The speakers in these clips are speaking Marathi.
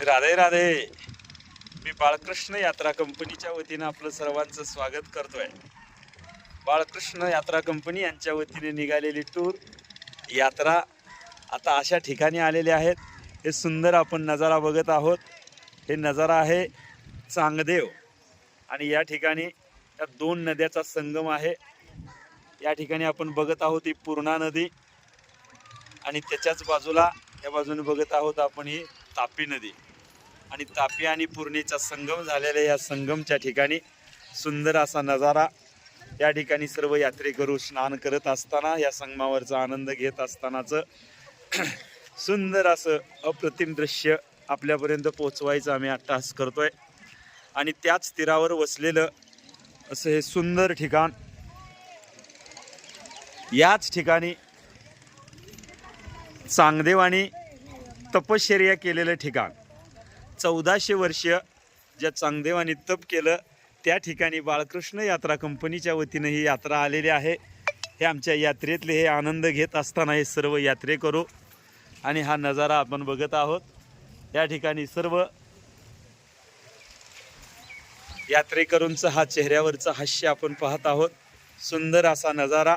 राधे राधे. मी बाळकृष्ण यात्रा कंपनीच्या वतीनं आपलं सर्वांचं स्वागत करतोय. बाळकृष्ण यात्रा कंपनी यांच्या वतीने निघालेली टूर यात्रा आता अशा ठिकाणी आलेले आहेत. हे सुंदर आपण नजारा बघत आहोत. हे नजारा आहे चांगदेव. आणि या ठिकाणी या दोन नद्याचा संगम आहे. या ठिकाणी आपण बघत आहोत ही पूर्णा नदी. आणि त्याच्याच बाजूला या बाजूने बघत आहोत आपण ही तापी नदी. आणि तापी आणि पूर्णेचा संगम झालेल्या या संगमच्या ठिकाणी. सुंदर असा नजारा या ठिकाणी सर्व यात्रेकरू स्नान करत असताना या संगमावरचा आनंद घेत असतानाचं सुंदर असं अप्रतिम दृश्य आपल्यापर्यंत पोचवायचं आम्ही अट्टास करतोय. आणि त्याच तीरावर वसलेलं असं हे सुंदर ठिकाण याच ठिकाणी चांगदेवाने तपश्चर्या केलेलं ठिकाण. चौदाशे वर्ष ज्या चांगदेवाने तप केलं त्या ठिकाणी बाळकृष्ण यात्रा कंपनीच्या वतीनं ही यात्रा आलेली आहे. हे आमच्या यात्रेतले हे आनंद घेत असताना हे सर्व यात्रे करू आणि हा नजारा आपण बघत आहोत. या ठिकाणी सर्व यात्रेकरूंचा हा चेहऱ्यावरचं हास्य आपण पाहत आहोत. सुंदर असा नजारा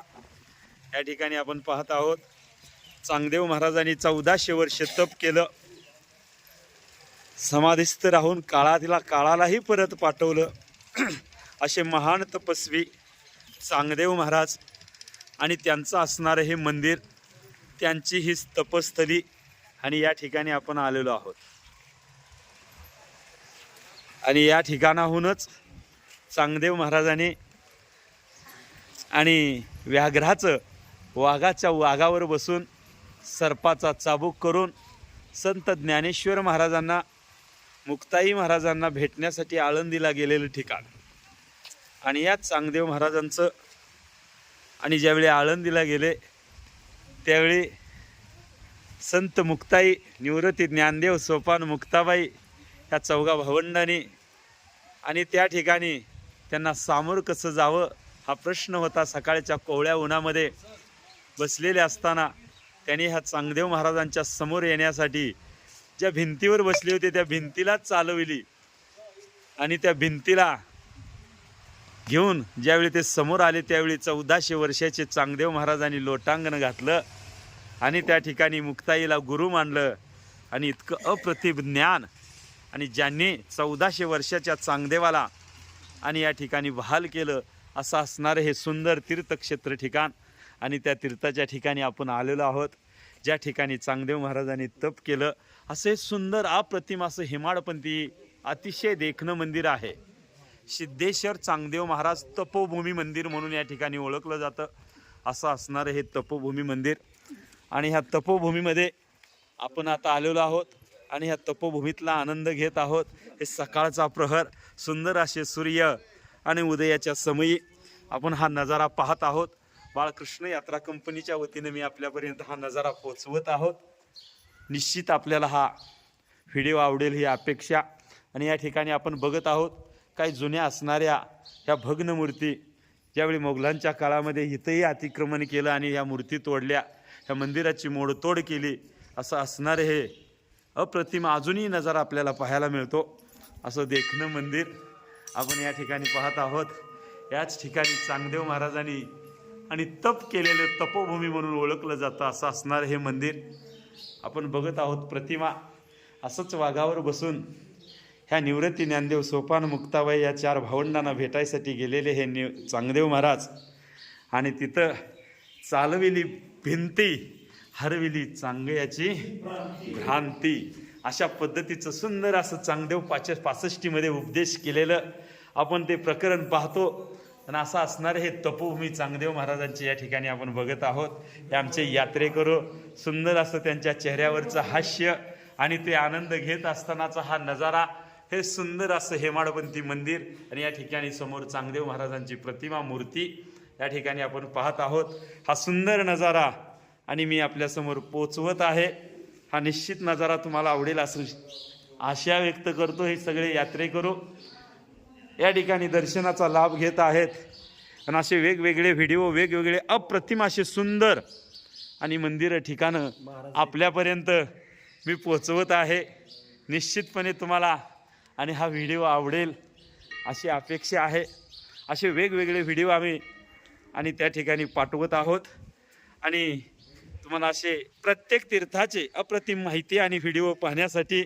या ठिकाणी आपण पाहत आहोत. चांगदेव महाराजांनी चौदाशे वर्ष तप केलं. समाधिस्थ राहून काळातीला काळालाही परत पाठवलं. असे महान तपस्वी चांगदेव महाराज आणि त्यांचं असणारं हे मंदिर त्यांची ही तपस्थली आणि या ठिकाणी आपण आलेलो आहोत. आणि या ठिकाणाहूनच चांगदेव महाराजांनी आणि व्याघ्राचं वाघाच्या वाघावर बसून सर्पाचा चाबूक करून संत ज्ञानेश्वर महाराजांना मुक्ताई महाराजांना भेटण्यासाठी आळंदीला गेलेलं ठिकाण. आणि या चांगदेव महाराजांचं आणि ज्यावेळी आळंदीला गेले त्यावेळी संत मुक्ताई निवृत्ती ज्ञानदेव सोपान मुक्ताबाई ह्या चौघा भावंडांनी आणि त्या ठिकाणी त्यांना सामोर कसं जावं हा प्रश्न होता. सकाळच्या कोवळ्या उन्हामध्ये बसलेले असताना त्यांनी ह्या चांगदेव महाराजांच्या समोर येण्यासाठी ज्या भिंतीवर बसले होते त्या भिंतीलाच चालविली. आणि त्या भिंतीला घेऊन ज्यावेळी ते समोर आले त्यावेळी चौदाशे वर्षाचे चांगदेव महाराजांनी लोटांगण घातलं आणि त्या ठिकाणी मुक्ताईला गुरु मानलं. आणि इतकं अप्रतिम ज्ञान आणि ज्यांनी चौदाशे वर्षाच्या चांगदेवाला आणि या ठिकाणी बहाल केलं असं असणारं हे सुंदर तीर्थक्षेत्र ठिकाण. आणि त्या तीर्थाच्या ठिकाणी आपण आलेलो आहोत. ज्या ठिकाणी चांगदेव महाराजांनी तप केलं असे सुंदर अप्रतिम असं हेमाडपंथी अतिशय देखणं मंदिर आहे. सिद्धेश्वर चांगदेव महाराज तपोभूमी मंदिर म्हणून या ठिकाणी ओळखलं जातं. असं असणारं हे तपोभूमी मंदिर. आणि ह्या तपोभूमीमध्ये आपण आता आलेलो आहोत आणि ह्या तपोभूमीतला आनंद घेत आहोत. हे सकाळचा प्रहर सुंदर असे सूर्य आणि उदयाच्या समयी आपण हा नजारा पाहत आहोत. बाळकृष्ण यात्रा कंपनीच्या वतीने मी आपल्यापर्यंत हा नजारा पोचवत आहोत. निश्चित आपल्याला हा व्हिडिओ आवडेल ही अपेक्षा. आणि या ठिकाणी आपण बघत आहोत काही जुन्या असणाऱ्या ह्या भग्न मूर्ती ज्यावेळी मोगलांच्या काळामध्ये इथंही अतिक्रमण केलं आणि ह्या मूर्ती तोडल्या ह्या मंदिराची मोडतोड केली असं असणारे हे अप्रतिम अजूनही नजारा आपल्याला पाहायला मिळतो. असं देखणं मंदिर आपण या ठिकाणी पाहत आहोत. याच ठिकाणी चांगदेव महाराजांनी आणि तप केलेलं तपोभूमी म्हणून ओळखलं जातं असं असणारं हे मंदिर. आपण बघत आहोत प्रतिमा असंच वाघावर बसून ह्या निवृत्ती ज्ञानदेव सोपान मुक्ताबाई या चार भावंडांना भेटायसाठी गेलेले हे नि चांगदेव महाराज. आणि तिथं चालविली भिंती हरविली चांगयाची भ्रांती. अशा पद्धतीचं सुंदर असं चांगदेव पाच पासष्टीमध्ये उपदेश केलेलं आपण ते प्रकरण पाहतो. आणि असं असणारे हे तपोभूमी चांगदेव महाराजांचे या ठिकाणी आपण बघत आहोत. हे आमचे यात्रेकरू सुंदर असं त्यांच्या चेहऱ्यावरचं हास्य आणि ते आनंद घेत असतानाचा हा नजारा हे सुंदर असं हेमाडपंथी मंदिर आणि या ठिकाणी समोर चांगदेव महाराजांची प्रतिमा मूर्ती या ठिकाणी आपण पाहत आहोत. हा सुंदर नजारा आणि मी आपल्यासमोर पोचवत आहे. हा निश्चित नजारा तुम्हाला आवडेल असं आशा व्यक्त करतो हे सगळे यात्रेकरू. या ठिकाणी दर्शनाचा लाभ घेत आहेत. आणि असे वेगवेगळे व्हिडिओ वेगवेगळे अप्रतिम असे सुंदर आणि मंदिरं ठिकाणं आपल्यापर्यंत मी पोचवत आहे. निश्चितपणे तुम्हाला आणि हा व्हिडिओ आवडेल अशी अपेक्षा आहे. असे वेगवेगळे व्हिडिओ आम्ही आणि त्या ठिकाणी पाठवत आहोत. आणि तुम्हाला असे प्रत्येक तीर्थाचे अप्रतिम माहिती आणि व्हिडिओ पाहण्यासाठी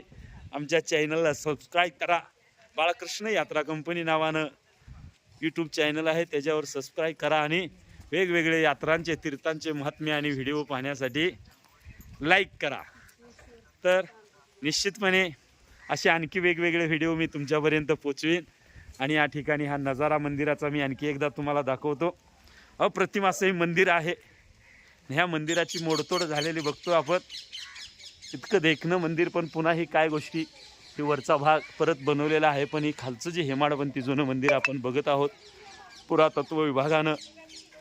आमच्या चॅनलला सबस्क्राईब करा. बाळकृष्ण यात्रा कंपनी नावानं यूट्यूब चॅनल आहे. त्याच्यावर सबस्क्राईब करा आणि वेगवेगळे यात्रांचे तीर्थांचे महात्म्य आणि व्हिडिओ पाहण्यासाठी लाईक करा. तर निश्चितपणे असे आणखी वेगवेगळे व्हिडिओ मी तुमच्यापर्यंत पोचवीन आणि या ठिकाणी हा नजारा मंदिराचा मी आणखी एकदा तुम्हाला दाखवतो. अप्रतिम असं हे मंदिर आहे. ह्या मंदिराची मोडतोड झालेली बघतो आपण. इतकं देखणं मंदिर पण पुन्हा ही काय गोष्टी हे वरचा भाग परत बनवलेला आहे पण ही खालचं जे हेमाडपंथी जुनं मंदिर आपण बघत आहोत पुरातत्व विभागानं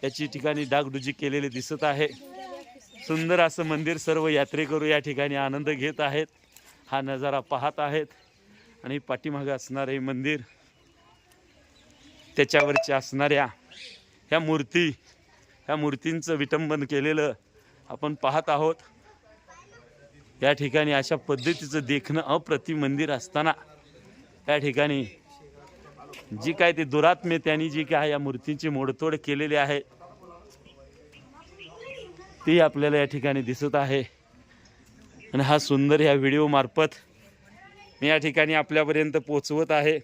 याची ठिकाणी डागडुजी केलेली दिसत आहे. सुंदर असं मंदिर सर्व यात्रेकरू या ठिकाणी आनंद घेत आहेत. हा नजारा पाहत आहेत आणि पाठीमागं असणारे मंदिर त्याच्यावरच्या असणाऱ्या ह्या मूर्ती ह्या मूर्तींचं विटंबन केलेलं आपण पाहत आहोत. या ठिकाणी अशा पद्धतीचं देखणं अप्रतिम मंदिर असताना या ठिकाणी जी काय ते दुरात्मे त्यांनी जी काय या मूर्तींची मोडतोड केलेली आहे ती आपल्याला या ठिकाणी दिसत आहे. आणि हा सुंदर ह्या व्हिडिओ मार्फत मी या ठिकाणी आपल्यापर्यंत पोचवत आहे.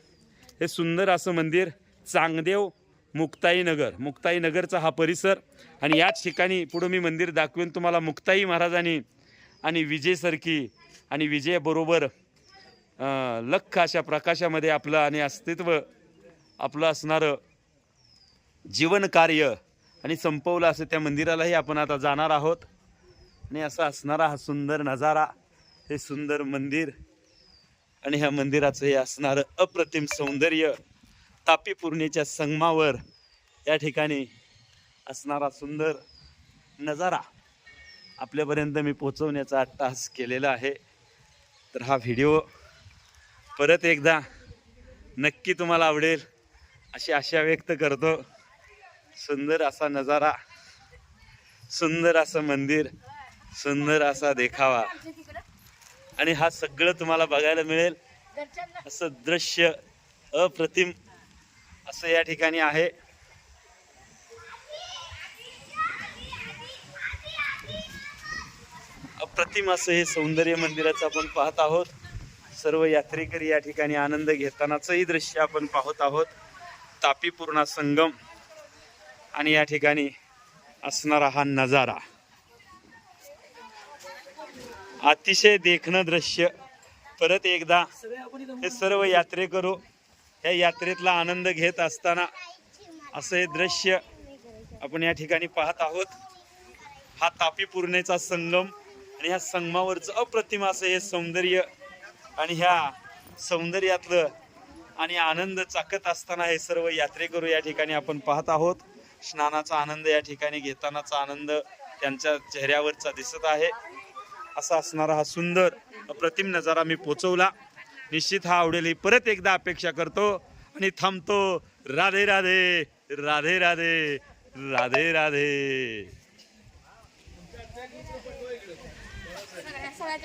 हे सुंदर असं मंदिर चांगदेव मुक्ताईनगर मुक्ताईनगरचा हा परिसर. आणि याच ठिकाणी पुढं मी मंदिर दाखवेन. तुम्हाला मुक्ताई महाराजांनी आणि विजेसारखी आणि विजयाबरोबर लख अशा प्रकाशामध्ये आपलं आणि अस्तित्व आपलं असणारं जीवनकार्य आणि संपवलं असं त्या मंदिरालाही आपण आता जाणार आहोत. आणि असा असणारा हा सुंदर नजारा हे सुंदर मंदिर आणि ह्या मंदिराचं हे असणारं अप्रतिम सौंदर्य तापी पूर्णेच्या संगमावर या ठिकाणी असणारा सुंदर नजारा. आपल्यापर्यंत मी पोचवण्याचा टास्क केलेला आहे. तर हा व्हिडिओ परत एकदा नक्की तुम्हाला आवडेल अशी आशा व्यक्त करतो. सुंदर असा नजारा सुंदर असं मंदिर सुंदर असा देखावा. आणि हा सगळं तुम्हाला बघायला मिळेल. असं दृश्य अप्रतिम असं या ठिकाणी आहे. अप्रतिम असं हे सौंदर्य मंदिराचं आपण पाहत आहोत. सर्व यात्रेकरी या ठिकाणी आनंद घेतानाचंही दृश्य आपण पाहत आहोत. तापी पूर्णा संगम आणि या ठिकाणी असणारा हा नजारा. अतिशय देखणं दृश्य. परत एकदा हे सर्व यात्रेकरू या यात्रेतला आनंद घेत असताना असं हे दृश्य आपण या ठिकाणी पाहत आहोत. हा तापी पूर्णेचा संगम. आणि ह्या संगमावरचं अप्रतिम असं हे सौंदर्य आणि ह्या सौंदर्यातलं आणि आनंद चाकत असताना हे सर्व यात्रेकरू या ठिकाणी आपण पाहत आहोत. स्नानाचा आनंद या ठिकाणी घेतानाचा आनंद त्यांच्या चेहऱ्यावरचा दिसत आहे. असा असणारा हा सुंदर अप्रतिम नजारा मी पोचवला. निश्चित हा आवडेल ही परत एकदा अपेक्षा करतो. आणि थांबतो. राधे राधे राधे राधे राधे राधे. थोडा